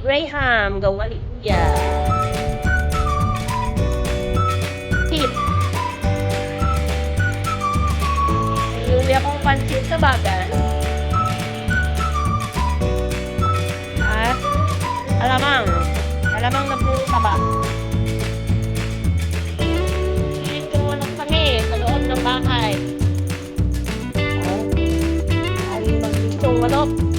Graham, gawa ni Kuya. Tip. Luli akong pansit sa bagan. At alamang. Alamang na puro taba. Dito lang kami sa loob ng bahay. Ay, mag-isong manok.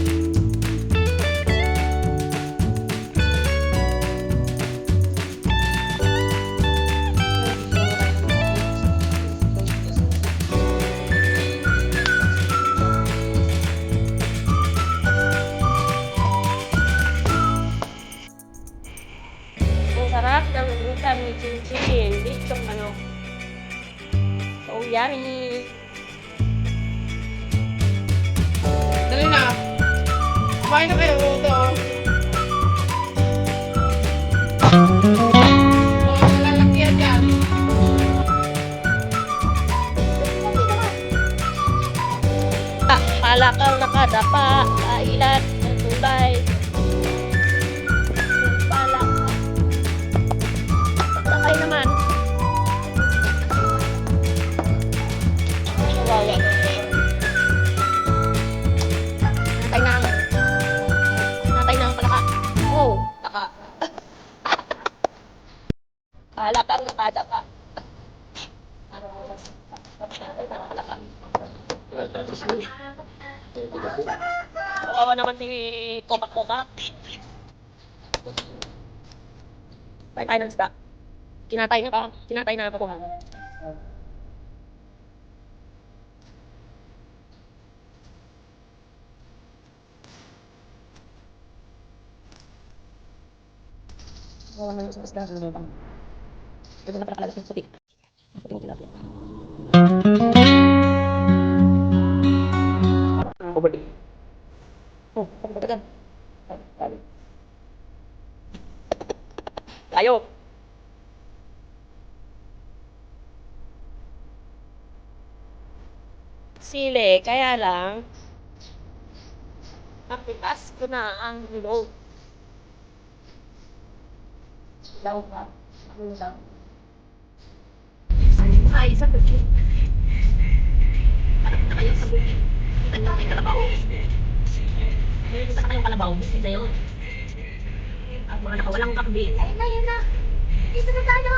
Ni Chinchin. Ditong ano. So, yummy. Dali na. Kumain na kayo ito. Taka. Palakal nakadapa. Palaka. Kawawa naman ni Kopak-Kopak. Tayo tayo ng isda. Kinatay na pa. Kinatay na pa ko. Kawawa na sa isda. Ito na pala kalalas ng puti. Puti ng tilapia. Ang bubalik. Oh, ano ba dyan? Tayo. Sili, kaya lang, napitas ko na ang loob. Daw ba? Ano daw? Ay, sa bukid. Parang na kayo sa bukid. Ang dami kalabaw. Meron sa kanyang kalabaw. Ito yun. At mga nakawalang kakbit. Ayun na, yun na. Dito na tayo.